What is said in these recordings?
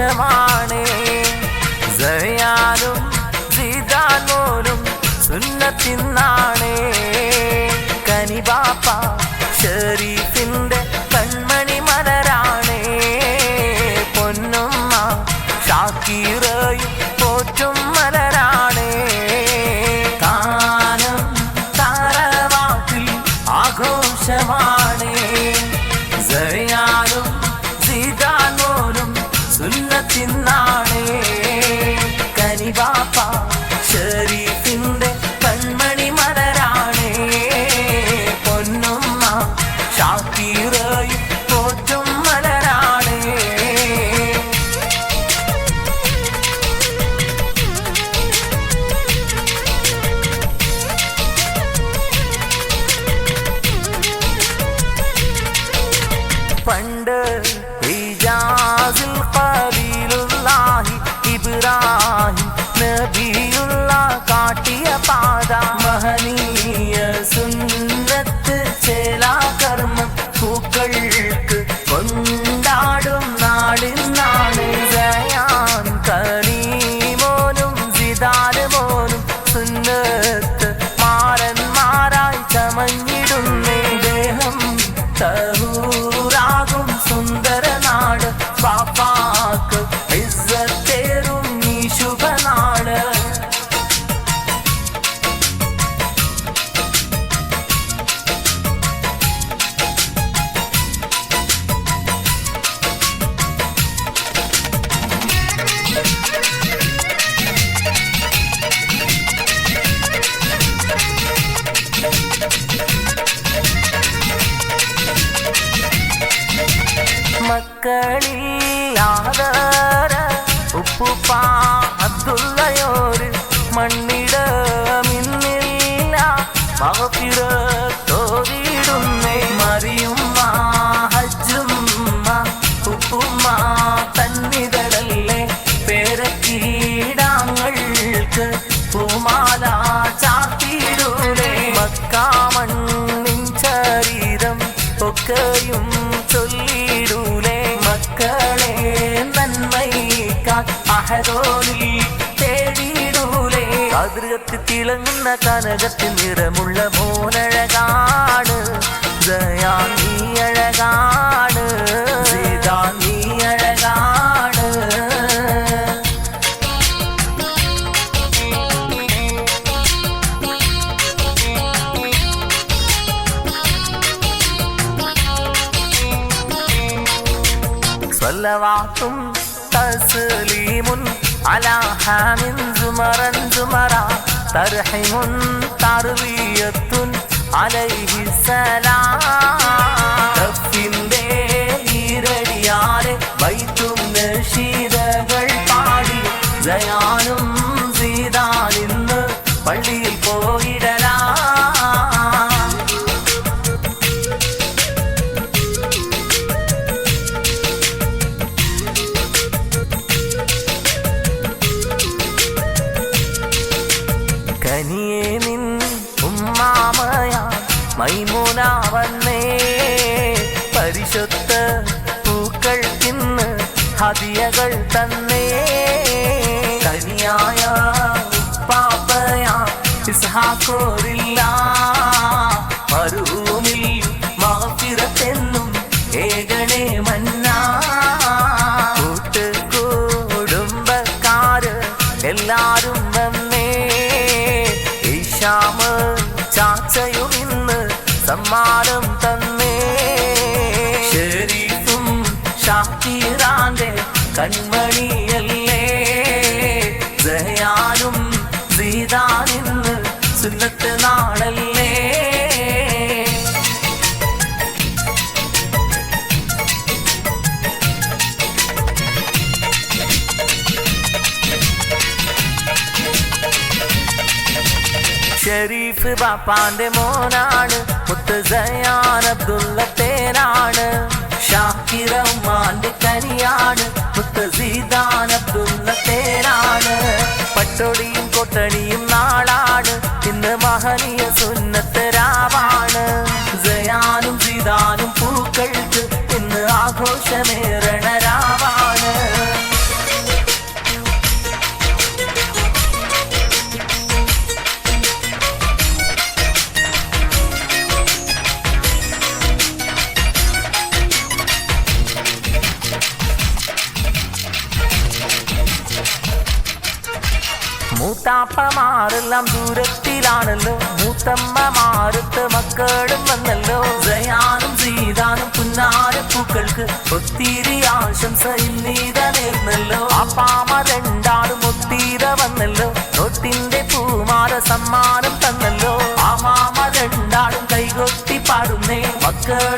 ആഘോഷമാണ് സറിയാനും സീതാനോരും സുന്നത്തിന്നാ ശരീഫിന്റെ മുസ്തഫ അബ്ദുള്ളയോര് മണ്ണിടമിന്നില്ല. മഹഫിറ തിളങ്ങുന്ന കനകത്തിൽ നിറമുള്ള മോനഴകാണ്. ദയാ നീ അഴകാണ് ترحم تربية عليه السلام. വന്നേ. പരിശുദ്ധ പൂക്കൾ തിന്ന് ഹതിയകൾ തന്നേ. കനിയായ പാപ്പയാ ഇസ്ഹാക്കോറില്ല. ജ്ഞാനം തന്നേ. ഷെരീഫും ഷാക്കിറാന്റെ കൺമണി ഷെരീഫ് ബാപ്പാന്റെ മോനാണ് മുത്തസയാൻ അബ്ദുള്ള പേരാണ് ഷാക്കിറമാന്റെ കരിയാണ് മുത്തസീദാൻ അബ്ദുള്ള പേരാണ് പട്ടൊളിയും കൊട്ടണിയും നാളാണ് ഇന്ന് മഹനീയ സുന്നത്തെ മൂത്താപ്പമാരെല്ലാം ദൂരത്തിലാണല്ലോ. മൂത്തമ്മമാരത്ത് മക്കളും വന്നല്ലോ. ജയാനും സീതാനും പുന്നാരപ്പൂക്കൾക്ക് ഒത്തിരി ആശംസ ഇന്നീത നേർന്നല്ലോ അപ്പാമ രണ്ടാളും ഒത്തീര വന്നല്ലോ. തൊട്ടിന്റെ പൂമാല സമ്മാനം തന്നല്ലോ. ആ മാമ രണ്ടാളും കൈകൊട്ടി പാടുന്നേ. മക്കളും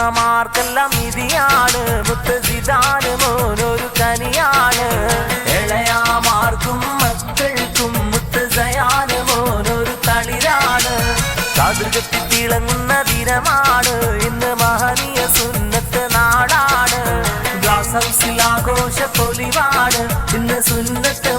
കുഞ്ഞുമ്മമാർക്കെല്ലാം നിധിയാണ് മുത്തസിതാണ് മോനൊരു കനിയാണ്. ഇളയാമാർക്കും മക്കൾക്കും മുത്തസയാണ് മോനൊരു തളിരാണ്. കടുകത്തി തിളങ്ങുന്ന ദിനമാണ്. ഇന്ന് മഹനീയ സുന്നത്ത് നാടാണ്. ഗ്ലാസ് ഹൗസിൽ ആഘോഷ പൊലിവാണ്. ഇന്ന് സുന്നത്ത്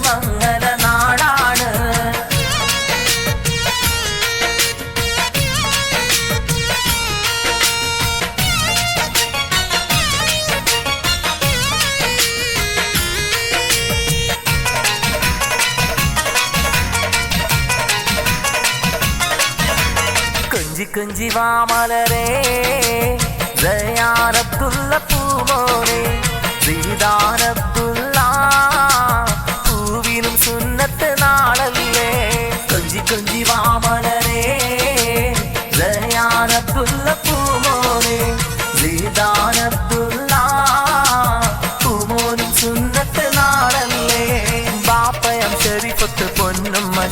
கொஞ்சி கொஞ்சி வாமலரே ஜயார் அப்துல்ல பூமோரே சீதார் அப்துல்லா பூவினும் சுண்ணத்து நாளல்லே. கொஞ்சி கொஞ்சி வாமலரே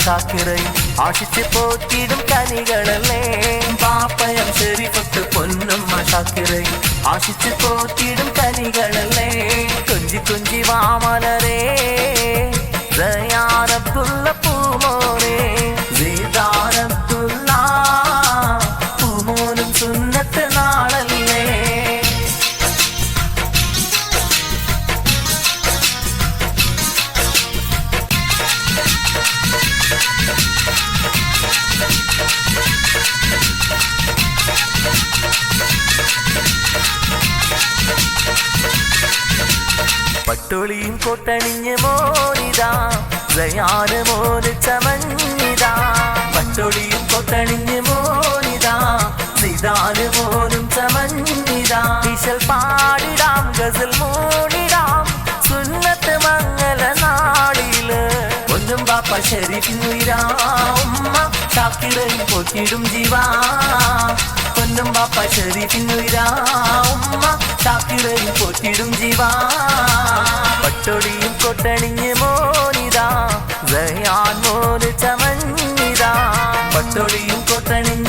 சாக்கிரை. ஆஷித்து போற்றிடும் கனிகளல்லே பாப்பயம் செறிப்பட்டு பொன்னம்மா சாக்கிரை. ஆஷித்து போற்றிடும் கனிகளல்லே கொஞ்சி கொஞ்சி வாமலரே. പട്ടൊളിയും കൊട്ടണിഞ്ഞ് മോനിതാ. ജയാന് മോന് ചമഞ്ഞിതാ. പട്ടൊളിയും കൊട്ടണിഞ്ഞ് മോനിതാ. സിതാന് മോനും ചമഞ്ഞിതാ. വിശൽ പാടിടാം ഗസൽ മോണിടാം. സുന്നത്ത് മംഗല നാളിൽ ഒന്നും പാപ്പ ശരീഫിനുയിരാ ഉമ്മ ഷാക്കിറയും പൊട്ടിടും ജീവാ. പൊന്നും ബാപ്പ ഷരീഫിനുയിരാ ഉമ്മ ഷാക്കിറയും പൊട്ടിടും ജീവാ. പട്ടൊടിയും കൊട്ടണിഞ്ഞ് മോനിതാ. ജയാൻ മോന് ചമഞ്ഞിതാ. പട്ടൊടിയും കൊട്ടണിഞ്ഞ്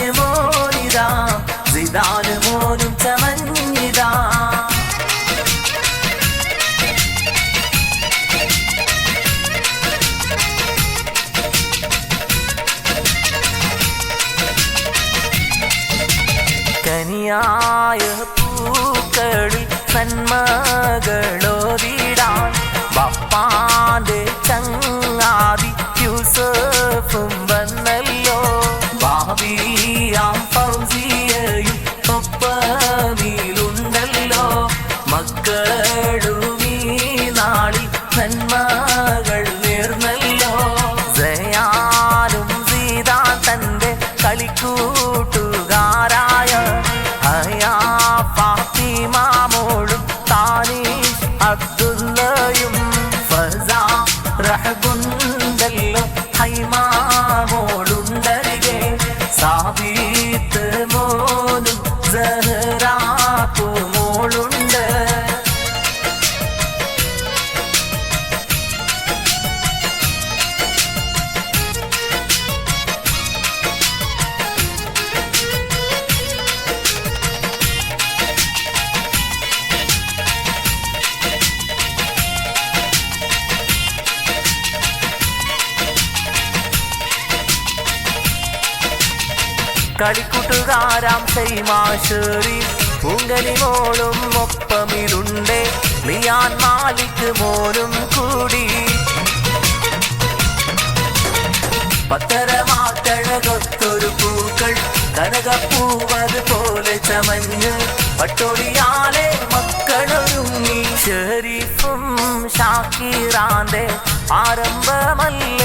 കളിക്കൂട്ടുകാരാം സൈമാശേറി. പൂങ്കലി മോളും ഒപ്പമിലുണ്ട്. ലിയാൻ മാലിക്ക് മോനും കൂടി. പത്തരമാത്തഴകൊത്തൊരു പൂക്കൾ കനകപ്പൂവത് പോലെ ചമഞ്ഞ് പട്ടൊടിയാലെ മക്കളൊരുങ്ങി. ഷെരീഫും ഷാക്കിറാന്റെ ആരംഭമല്ലേ